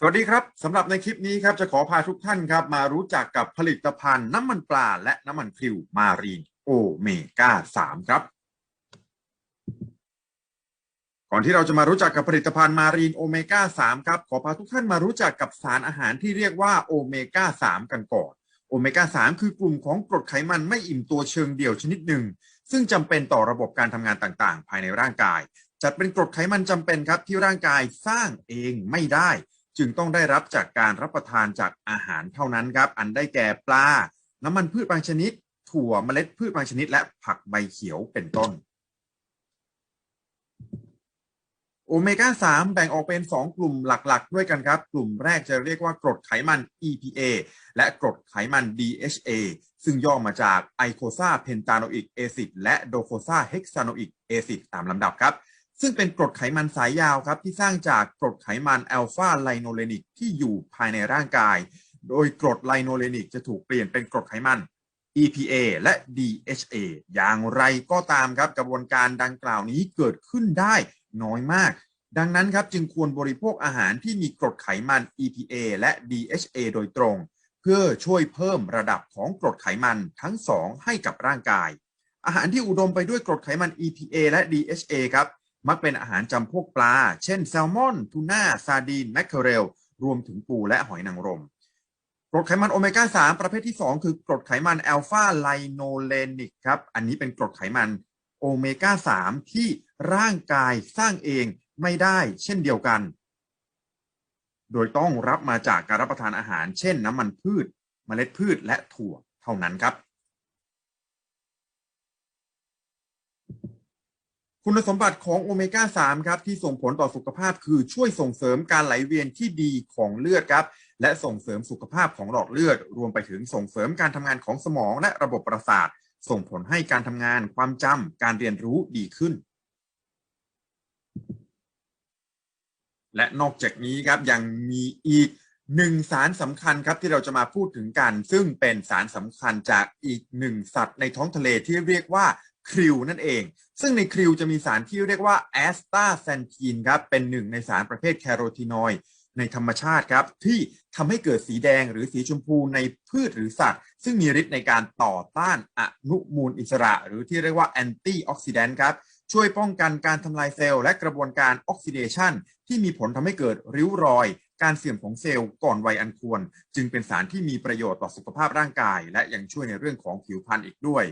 สวัสดีครับสำหรับในคลิปนี้ครับจะขอพาทุกท่านครับมารู้จักกับผลิตภัณฑ์น้ำมันปลาและน้ำมันคริวมารีนโอเมก้า3ครับ ก่อนที่เราจะมารู้จักกับผลิตภัณฑ์มารีนโอเมก้า3ครับขอพาทุกท่านมารู้จักกับสารอาหารที่เรียกว่าโอเมก้า3กันก่อนโอเมก้า3คือกลุ่มของกรดไขมันไม่อิ่มตัวเชิงเดี่ยวชนิดหนึ่ง ซึ่งจำเป็นต่อระบบการทำงานต่างๆ ภายในร่างกาย จัดเป็นกรดไขมันจำเป็นครับที่ร่างกายสร้างเองไม่ได้ จึงต้องได้รับจากการรับประทานจากอาหารเท่านั้นครับ อันได้แก่ปลา น้ำมันพืชบางชนิด ถั่วเมล็ดพืชบางชนิด และผักใบเขียวเป็นต้น โอเมก้า 3 แบ่งออกเป็น 2 กลุ่มหลักๆ ด้วยกันครับ กลุ่มแรกจะเรียกว่ากรดไขมัน EPA และกรดไขมัน DHA ซึ่งย่อมาจากไอโคซาเพนตาโนอิกแอซิดและโดโคซาเฮกซาโนอิกแอซิดตามลำดับครับ ซึ่งเป็นกรดไขมันสายยาวครับที่สร้างจากกรดไขมันอัลฟาไลโนเลนิกที่อยู่ภายในร่างกาย โดยกรดไลโนเลนิกจะถูกเปลี่ยนเป็นกรดไขมัน EPA และ DHA อย่างไรก็ตามครับกระบวนการดังกล่าวนี้เกิดขึ้นได้น้อยมาก ดังนั้นครับจึงควรบริโภคอาหารที่มีกรดไขมัน EPA และ DHA โดยตรง เพื่อช่วยเพิ่มระดับของกรดไขมันทั้งสองให้กับร่างกาย อาหารที่อุดมไปด้วยกรดไขมัน EPA และ DHA ครับ มักเป็นอาหารจำพวกปลา เช่นแซลมอน ทูน่า ซาดีน แมคเคอเรล รวมถึงปูและหอยนางรม กรดไขมันโอเมก้า 3 ประเภทที่ 2 คือกรดไขมันแอลฟาไลโนเลนิกครับ อันนี้เป็นกรดไขมันโอเมก้า 3 ที่ร่างกายสร้างเองไม่ได้เช่นเดียวกัน โดยต้องรับมาจากการรับประทานอาหาร เช่นน้ำมันพืช เมล็ดพืชและถั่วเท่านั้นครับ คุณสมบัติของโอเมก้า 3 ครับ ที่ส่งผลต่อสุขภาพคือช่วยส่งเสริมการไหลเวียนที่ดีของเลือดครับ และส่งเสริมสุขภาพของหลอดเลือด รวมไปถึงส่งเสริมการทำงานของสมองและระบบประสาท ส่งผลให้การทำงานความจำการเรียนรู้ดีขึ้น และนอกจากนี้ครับยังมีอีกหนึ่งสารสำคัญครับที่เราจะมาพูดถึงกัน ซึ่งเป็นสารสำคัญจากอีกหนึ่งสัตว์ในท้องทะเลที่เรียกว่าคริวนั่นเอง ซึ่งในคริวจะมีสารที่เรียกว่าแอสตาแซนทีนครับ เป็นหนึ่งในสารประเภทแคโรทีนอยด์ในธรรมชาติครับ ที่ทำให้เกิดสีแดงหรือสีชมพูในพืชหรือสัตว์ ซึ่งมีฤทธิ์ในการต่อต้านอนุมูลอิสระ หรือที่เรียกว่าแอนตี้ออกซิแดนต์ครับ ช่วยป้องกันการทำลายเซลล์และกระบวนการออกซิเดชันที่มีผลทำให้เกิดริ้วรอยการเสื่อมของเซลล์ก่อนวัยอันควร จึงเป็นสารที่มีประโยชน์ต่อสุขภาพร่างกาย และยังช่วยในเรื่องของผิวพรรณอีกด้วย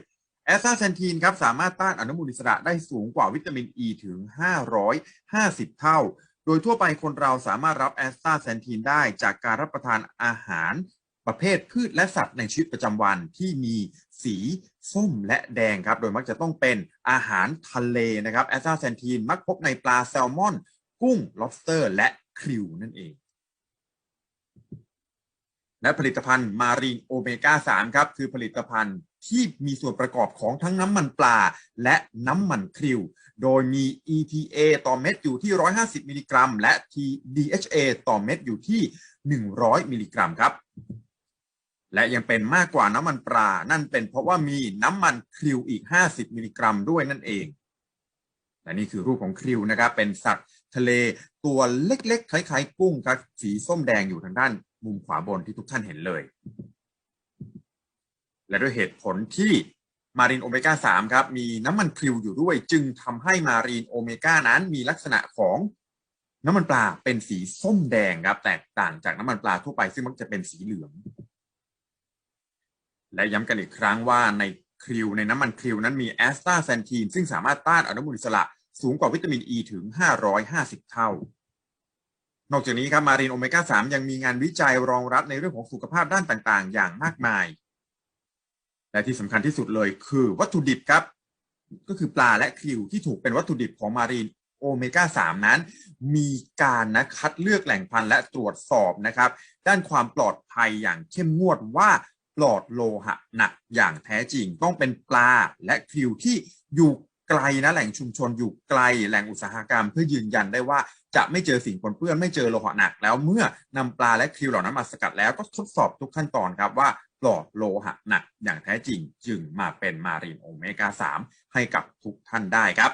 แอสตาเซนทีนครับสามารถต้านอนุมูลอิสระได้สูงกว่าวิตามินอ e ีถึง 550 เท่า โดยทั่วไปคนเราสามารถรับแอสตาเซนทีนได้จากการรับประทานอาหารประเภทพืชและสัตว์ในชีวิตประจำวันที่มีสีส้มและแดงครับ โดยมักจะต้องเป็นอาหารทะเลนะครับแอสตาเซนทีนมักพบในปลาแซลมอน กุ้ง lobster และคริวนั่นเอง และผลิตภัณฑ์มารีนโอเมก้า3ครับ คือผลิตภัณฑ์ที่มีส่วนประกอบของทั้งน้ำมันปลา และน้ำมันคริว โดยมี EPA ต่อเม็ดอยู่ที่ 150 มิลลิกรัม และ DHA ต่อเม็ดอยู่ที่ 100 มิลลิกรัมครับ และยังเป็นมากกว่าน้ำมันปลา นั่นเป็นเพราะว่ามีน้ำมันคริวอีก 50 มิลลิกรัมด้วยนั่นเองและนี่คือรูปของคริวนะครับ เป็นสัตว์ ทะเลตัวเล็กๆ คล้ายๆ กุ้งครับสีส้มแดงอยู่ทางด้านมุมขวาบนที่ทุกท่านเห็นเลย และด้วยเหตุผลที่มารีนโอเมก้า 3 ครับ มีน้ำมันคริวอยู่ด้วย จึงทำให้มารีนโอเมก้านั้นมีลักษณะของน้ำมันปลาเป็นสีส้มแดงครับ แตกต่างจากน้ำมันปลาทั่วไปซึ่งมักจะเป็นสีเหลือง และย้ำกันอีกครั้งว่าในคริวในน้ำมันคริวนั้นมีแอสตาแซนทีนซึ่งสามารถต้านอนุมูลอิสระ สูงกว่าวิตามินอ e ีถึง 550 เท่า นอกจากนี้ครับมารีนโอเมก้า 3 ยังมีงานวิจัยรองรับในเรื่องของสุขภาพด้านต่างๆ อย่างมากมาย และที่สำคัญที่สุดเลยคือวัตถุดิบครับ ก็คือปลาและคิวที่ถูกเป็นวัตถุดิบของมารีนโอเมก้า 3 นั้น มีการนะคัดเลือกแหล่งพันธุ์และตรวจสอบนะครับ ด้านความปลอดภัยอย่างเข้มงวดว่าปลอดโลหะหนักอย่างแท้จริงต้องเป็นปลาและคิวที่อยู่ ไกลนะแหล่งชุมชนอยู่ไกลแหล่งอุตสาหกรรม เพื่อยืนยันได้ว่าจะไม่เจอสิ่งปนเปื้อนไม่เจอโลหะหนัก แล้วเมื่อนำปลาและคิวเหล่านั้นมาสกัดแล้วก็ทดสอบทุกขั้นตอนครับว่าปลอดโลหะหนักอย่างแท้จริง จึงมาเป็นมารีนโอเมก้า3ให้กับทุกท่านได้ครับ